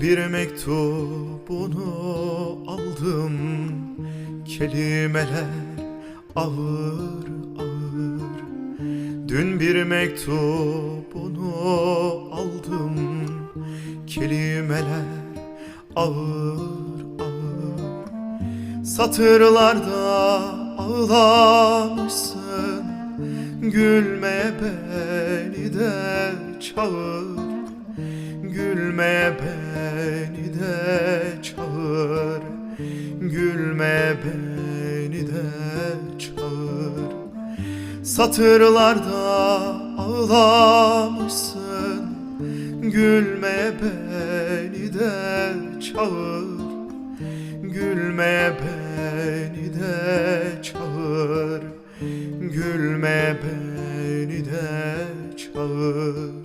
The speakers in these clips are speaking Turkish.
bir mektubunu aldım. Kelimeler ağır ağır. Dün bir mektubunu aldım. Kelimeler ağır ağır. Satırlarda ağlamışsın. Gülmeye beni de çağır Gülmeye beni de çağır. Gülmeye beni de çağır. Satırlarda ağlamışsın. Gülmeye beni de çağır. Gülmeye beni de çağır. Gülmeye beni de çağır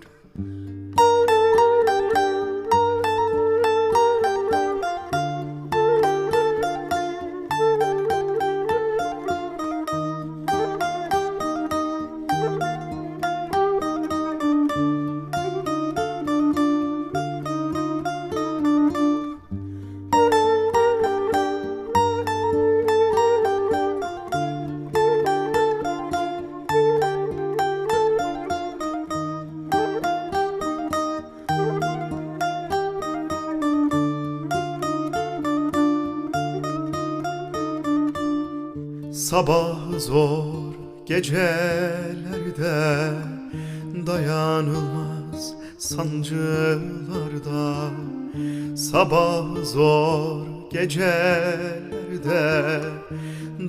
Sabah zor gecelerde dayanılmaz sancılarda. Sabah zor gecelerde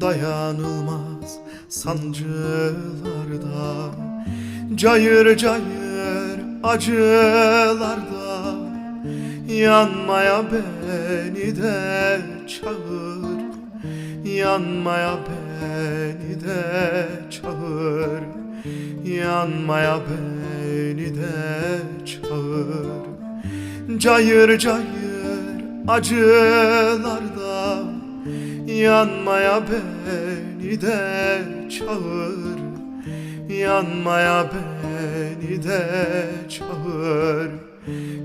dayanılmaz sancılarda. Cayır cayır acılarda yanmaya beni de çağır Yanmaya beni de çağır. Yanmaya beni de çağır. Cayır cayır acılarda Yanmaya beni de çağır. Yanmaya beni de çağır.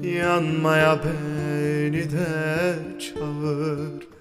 Yanmaya beni de çağır